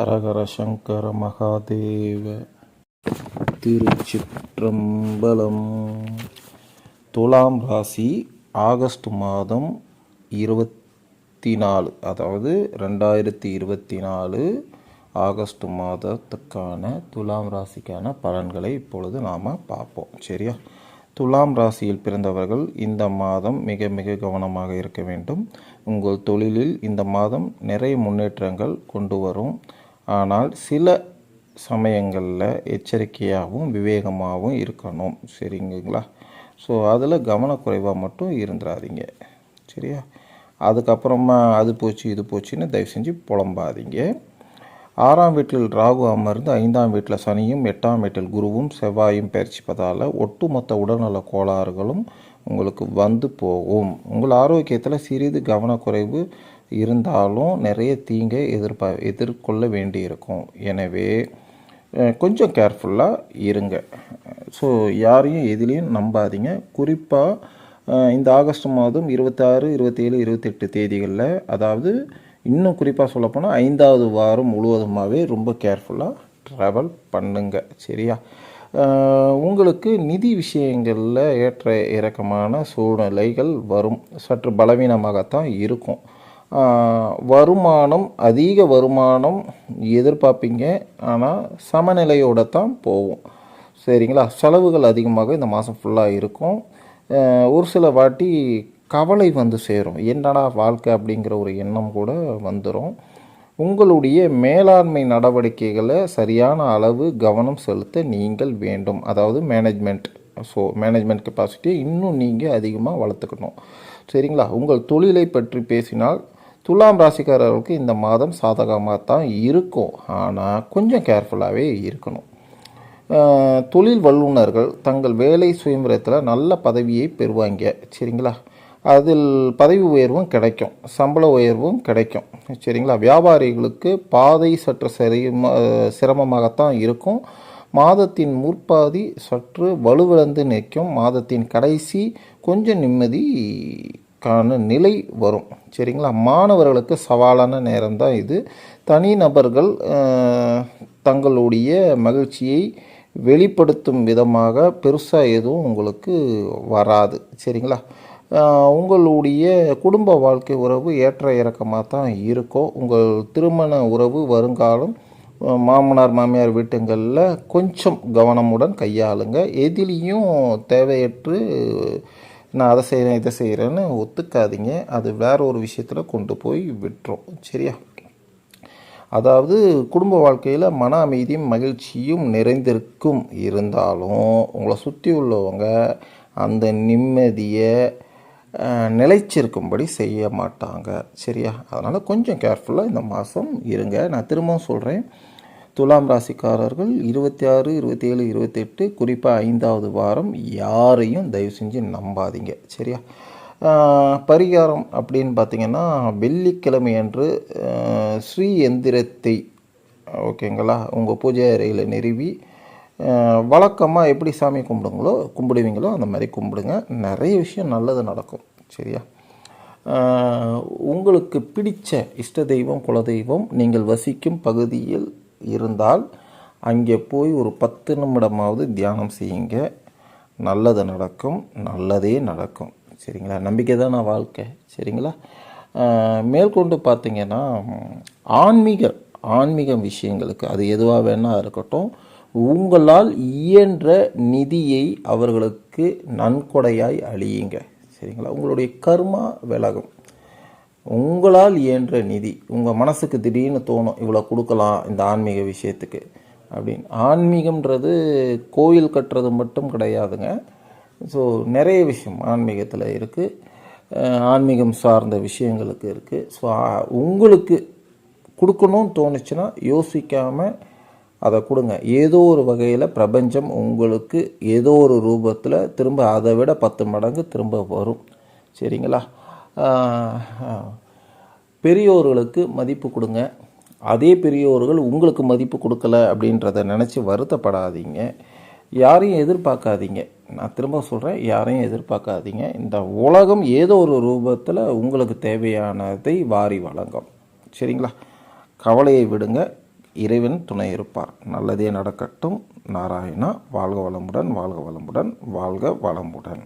ஹரஹர சங்கர மகாதேவ திருச்சிற்றம்பலம். துலாம் ராசி ஆகஸ்ட் மாதம் இருபத்தி நாலு அதாவது ரெண்டாயிரத்தி இருபத்தி நாலு ஆகஸ்ட் மாதத்துக்கான துலாம் ராசிக்கான பலன்களை இப்பொழுது நாம் பார்ப்போம். சரியா? துலாம் ராசியில் பிறந்தவர்கள் இந்த மாதம் மிக மிக கவனமாக இருக்க வேண்டும். உங்கள் தொழிலில் இந்த மாதம் நிறைய முன்னேற்றங்கள் கொண்டு வரும். ஆனால் சில சமயங்களில் எச்சரிக்கையாகவும் விவேகமாகவும் இருக்கணும். சரிங்களா ஸோ அதில் கவனக்குறைவாக மட்டும் இருந்துடாதீங்க சரியா? அதுக்கப்புறமா அது போச்சு இது போச்சுன்னு தயவு செஞ்சு புலம்பாதீங்க. ஆறாம் வீட்டில் ராகு அமர்ந்து ஐந்தாம் வீட்டில் சனியும் எட்டாம் வீட்டில் குருவும் செவ்வாயும் பயிற்சிப்பதால் ஒட்டுமொத்த உடல்நல கோளாறுகளும் உங்களுக்கு வந்து போகும். உங்கள் ஆரோக்கியத்தில் சிறிது கவனக்குறைவு இருந்தாலும் நிறைய தீங்கை எதிர்பா எதிர்கொள்ள வேண்டியிருக்கும். எனவே கொஞ்சம் கேர்ஃபுல்லாக இருங்க. ஸோ யாரையும் எதுலேயும் நம்பாதீங்க. குறிப்பாக இந்த ஆகஸ்ட் மாதம் இருபத்தாறு இருபத்தேழு இருபத்தெட்டு தேதிகளில் அதாவது இன்னும் குறிப்பாக சொல்லப்போனால் ஐந்தாவது வாரம் முழுவதுமாகவே ரொம்ப கேர்ஃபுல்லாக ட்ராவல் பண்ணுங்க. சரியா? உங்களுக்கு நிதி விஷயங்களில் ஏற்ற இறக்கமான சூழ்நிலைகள் வரும். சற்று பலவீனமாகத்தான் இருக்கும். வருமானம் அதிக வருமானம் எதிர்பார்ப்பீங்க. ஆனால் சமநிலையோடு தான் போகும். சரிங்களா? செலவுகள் அதிகமாக இந்த மாதம் ஃபுல்லாக இருக்கும். ஒரு சில வாட்டி கவலை வந்து சேரும். என்னடா வாழ்க்கை அப்படிங்கிற ஒரு எண்ணம் கூட வந்துடும் உங்களுடைய மேலாண்மை நடவடிக்கைகளை சரியான அளவு கவனம் செலுத்த நீங்கள் வேண்டும். அதாவது மேனேஜ்மெண்ட் ஸோ மேனேஜ்மெண்ட் கெப்பாசிட்டியை இன்னும் நீங்கள் அதிகமாக வளர்த்துக்கணும். சரிங்களா? உங்கள் தொழிலை பற்றி பேசினால் துலாம் ராசிக்காரர்களுக்கு இந்த மாதம் சாதகமாக தான் இருக்கும். ஆனால் கொஞ்சம் கேர்ஃபுல்லாகவே இருக்கணும். தொழில் வல்லுநர்கள் தங்கள் வேலை சுயம்பரத்தில் நல்ல பதவியை பெறுவாங்க. சரிங்களா? அதில் பதவி உயர்வும் கிடைக்கும். சம்பள உயர்வும் கிடைக்கும். சரிங்களா? வியாபாரிகளுக்கு பாதை சற்று சரி சிரமமாகத்தான் இருக்கும். மாதத்தின் முற்பாதி சற்று வலுவிழந்து நிற்கும். மாதத்தின் கடைசி கொஞ்சம் நிம்மதி கான நிலை வரும். சரிங்களா? மாணவர்களுக்கு சவாலான நேரம் தான் இது. தனிநபர்கள் நபர்கள் தங்களுடைய மகிழ்ச்சியை வெளிப்படுத்தும் விதமாக பெருசாக எதுவும் உங்களுக்கு வராது. சரிங்களா? உங்களுடைய குடும்ப வாழ்க்கை உறவு ஏற்ற இறக்கமாக தான் இருக்கும் உங்கள் திருமண உறவு வருங்காலம் மாமனார் மாமியார் வீட்டுங்களில் கொஞ்சம் கவனமுடன் கையாளுங்க. எதிலையும் தேவையற்று நான் அதை செய்கிறேன் இதை செய்கிறேன்னு ஒத்துக்காதீங்க. அது வேற ஒரு விஷயத்தில் கொண்டு போய் விட்டுரும். சரியா? அதாவது குடும்ப வாழ்க்கையில் மன அமைதியும் மகிழ்ச்சியும் நிறைந்திருக்கும். இருந்தாலும் உங்களை சுற்றி உள்ளவங்க அந்த நிம்மதியை நிலைச்சிருக்கும்படி செய்ய மாட்டாங்க. சரியா? அதனால் கொஞ்சம் கேர்ஃபுல்லாக இந்த மாதம் இருங்க. நான் திரும்பவும் சொல்கிறேன் துலாம் ராசிக்காரர்கள் இருபத்தி ஆறு இருபத்தி ஏழு இருபத்தெட்டு குறிப்பாக ஐந்தாவது வாரம் யாரையும் தயவு செஞ்சு நம்பாதீங்க. சரியா? பரிகாரம் அப்படின்னு பார்த்தீங்கன்னா வெள்ளிக்கிழமை அன்று ஸ்ரீ எந்திரத்தை ஓகேங்களா உங்கள் பூஜை அறையில் நிறுவி வழக்கமாக எப்படி சாமி கும்பிடுங்களோ கும்பிடுவீங்களோ அந்த மாதிரி கும்பிடுங்க. நிறைய விஷயம் நல்லது நடக்கும். சரியா? உங்களுக்கு பிடித்த இஷ்ட தெய்வம் குலதெய்வம் நீங்கள் வசிக்கும் பகுதியில் இருந்தால் அங்கே போய் ஒரு பத்து நிமிடமாவது தியானம் செய்யுங்க. நல்லது நடக்கும் நல்லதே நடக்கும். சரிங்களா? நம்பிக்கை தான் நான் வாழ்க்கை? சரிங்களா? மேற்கொண்டு பார்த்தீங்கன்னா ஆன்மீக ஆன்மீக விஷயங்களுக்கு அது எதுவாக வேணா இருக்கட்டும் உங்களால் இயன்ற நிதியை அவர்களுக்கு நன்கொடையாய் அழியுங்க சரிங்களா? உங்களுடைய கர்மா விலகும். உங்களால் இயன்ற நிதி உங்கள் மனசுக்கு திடீர்னு தோணும் இவ்வளோ கொடுக்கலாம் இந்த ஆன்மீக விஷயத்துக்கு அப்படின்னு. ஆன்மீகம்ன்றது கோயில் கட்டுறது மட்டும் கிடையாதுங்க. ஸோ நிறைய விஷயம் ஆன்மீகத்தில் இருக்குது ஆன்மீகம் சார்ந்த விஷயங்களுக்கு இருக்குது ஸோ உங்களுக்கு கொடுக்கணும்னு தோணுச்சுன்னா யோசிக்காமல் அதை கொடுங்க. ஏதோ ஒரு வகையில் பிரபஞ்சம் உங்களுக்கு ஏதோ ஒரு ரூபத்தில் திரும்ப அதை விட பத்து மடங்கு திரும்ப வரும். சரிங்களா? பெரியோர்களுக்கு மதிப்பு கொடுங்க. அதே பெரியோர்கள் உங்களுக்கு மதிப்பு கொடுக்கல அப்படின்றத நினச்சி வருத்தப்படாதீங்க. யாரையும் எதிர்பார்க்காதீங்க. நான் திரும்ப சொல்கிறேன் யாரையும் எதிர்பார்க்காதீங்க. இந்த உலகம் ஏதோ ஒரு ரூபத்தில் உங்களுக்கு தேவையானதை வாரி வழங்கும். சரிங்களா? கவலையை விடுங்க. இறைவன் துணை இருப்பார். நல்லதே நடக்கட்டும். நாராயணா வாழ்க வளமுடன் வாழ்க வளமுடன் வாழ்க வளமுடன்.